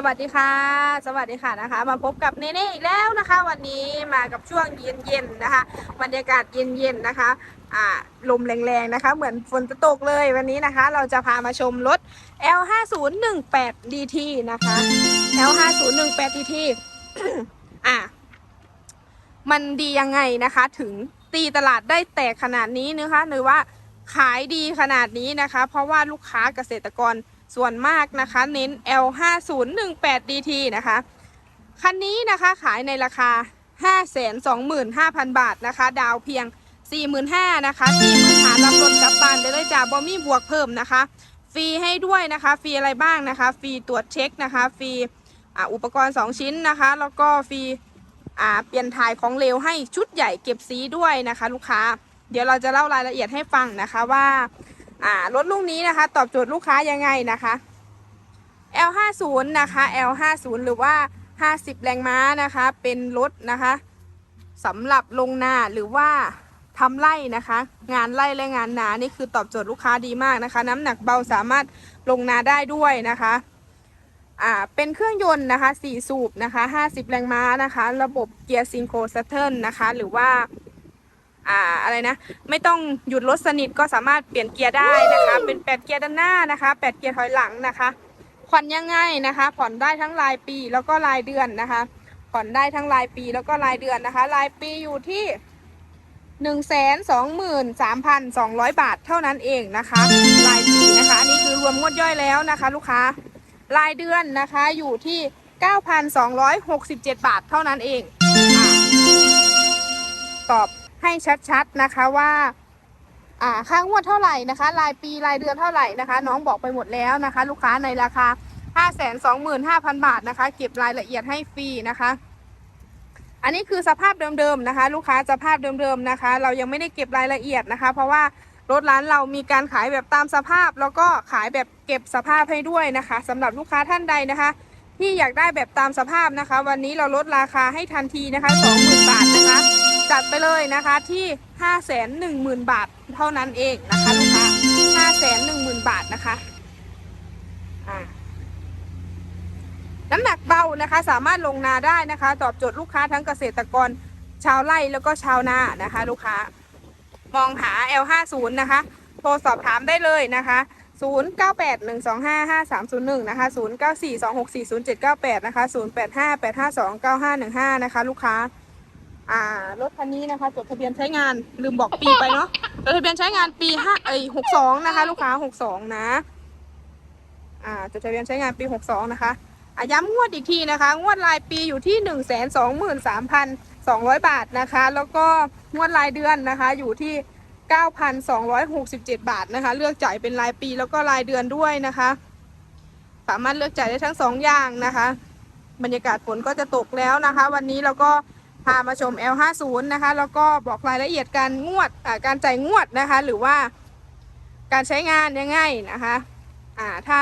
สวัสดีค่ะ สวัสดีค่ะนะคะ มาพบกับเนเน่อีกแล้วนะคะ วันนี้มากับช่วงเย็นๆนะคะบรรยากาศเย็นๆนะคะอ่าลมแรงๆนะคะ เหมือนฝนจะตกเลยวันนี้นะคะ เราจะพามาชมรถ L5018 DT นะคะ L5018 DT อะมันดียังไงนะคะ ถึงตีตลาดได้แตกขนาดนี้นะคะหรือว่าขายดีขนาดนี้นะคะ เพราะว่าลูกค้าเกษตรกร ส่วนมากนะคะเน้น L5018 DT นะคะ คันนี้นะคะขายในราคา 525,000 บาทนะคะ ดาวเพียง 45,000นะคะ40,000หารับรถกลับบ้านได้เลยจ้าบอมี่บวกเพิ่มนะคะ ฟรีให้ด้วยนะคะ ฟรีอะไรบ้างนะคะ ฟรีตรวจเช็คนะคะ ฟรีอุปกรณ์ 2 ชิ้นนะคะ แล้วก็ฟรีเปลี่ยนถ่ายของเลวให้ชุดใหญ่เก็บสีด้วยนะคะ ลูกค้า เดี๋ยวเราจะเล่ารายละเอียดให้ฟังนะคะว่า อ่ารถลูกนี้นะคะ ตอบโจทย์ลูกค้ายังไงนะคะ L50 นะคะ L50 หรือว่า 50 แรงม้านะคะ เป็นรถนะคะสำหรับลงนาหรือว่าทำไร่นะคะ งานไร่และงานนานี่คือตอบโจทย์ลูกค้าดีมากนะคะ น้ำหนักเบาสามารถลงนาได้ด้วยนะคะอ่าเป็นเครื่องยนต์นะคะ 4 สูบนะคะ 50 แรงม้านะคะ ระบบเกียร์ซิงโครซัตเทิลนะคะ หรือว่า อ่าอะไรนะ ไม่ต้องหยุดรถสนิทก็สามารถเปลี่ยนเกียร์ได้นะคะ เป็น8เกียร์ด้านหน้านะคะ8เกียร์ถอยหลังนะคะผ่อนยังไงนะคะ ผ่อนได้ทั้งรายปีแล้วก็รายเดือนนะคะ ผ่อนได้ทั้งรายปีแล้วก็รายเดือนนะคะ รายปีอยู่ที่1 2 3 2 0 0บาทเท่านั้นเองนะคะ รายปีนะคะอันนี้คือรวมงวดย่อยแล้วนะคะ ลูกค้ารายเดือนนะคะอยู่ที่9,267บเจ็ดบาทเท่านั้นเองอตอบ ให้ชัดๆนะคะว่าอ่าค่างวดเท่าไหร่นะคะ รายปีรายเดือนเท่าไหร่นะคะ น้องบอกไปหมดแล้วนะคะ ลูกค้าในราคา 525,000 บาทนะคะ เก็บรายละเอียดให้ฟรีนะคะ อันนี้คือสภาพเดิมๆนะคะ ลูกค้าสภาพเดิมๆนะคะ เรายังไม่ได้เก็บรายละเอียดนะคะ เพราะว่ารถร้านเรามีการขายแบบตามสภาพ แล้วก็ขายแบบเก็บสภาพให้ด้วยนะคะสำหรับลูกค้าท่านใดนะคะ ที่อยากได้แบบตามสภาพนะคะ วันนี้เราลดราคาให้ทันทีนะคะ 20,000 บาทนะคะ จัดไปเลยนะคะที่ 510,000 บาทเท่านั้นเองนะคะลูกค้า510,000 บาทนะคะน้ำหนักเบานะคะสามารถลงนาได้นะคะ ตอบโจทย์ลูกค้าทั้งเกษตรกรชาวไร่แล้วก็ชาวนานะคะ ลูกค้ามองหา L50 นะคะ โทรสอบถามได้เลยนะคะ0981255301นะคะ0942640798นะคะ0858529515นะคะ ลูกค้า อ่ารถคันนี้นะคะจดทะเบียนใช้งานลืมบอกปีไปเนาะจดทะเบียนใช้งานปี5เอ้ย62นะคะ ลูกค้า62นะ อ่าจดทะเบียนใช้งานปี62นะคะอะย้ำงวดอีกทีนะคะ งวดรายปีอยู่ที่1 2 3 2 0 0บาทนะคะ แล้วก็งวดรายเดือนนะคะ อยู่ที่9,267บาทนะคะ เลือกจ่ายเป็นรายปีแล้วก็รายเดือนด้วยนะคะ สามารถเลือกจ่ายได้ทั้งสองอย่างนะคะ บรรยากาศฝนก็จะตกแล้วนะคะ วันนี้เราก็ พามาชม L50 นะคะแล้วก็บอกรายละเอียดการงวดการจ่ายงวดนะคะ หรือว่าการใช้งานยังไงนะคะอ่าถ้า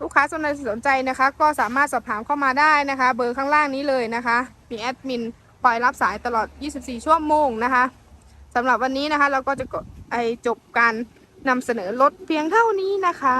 ลูกค้าสนใจสนใจนะคะ ก็สามารถสอบถามเข้ามาได้นะคะ เบอร์ข้างล่างนี้เลยนะคะ มีแอดมินคอยรับสายตลอด 24 ชั่วโมงนะคะสำหรับวันนี้นะคะ เราก็จะไอจบการนำเสนอรถเพียงเท่านี้นะคะ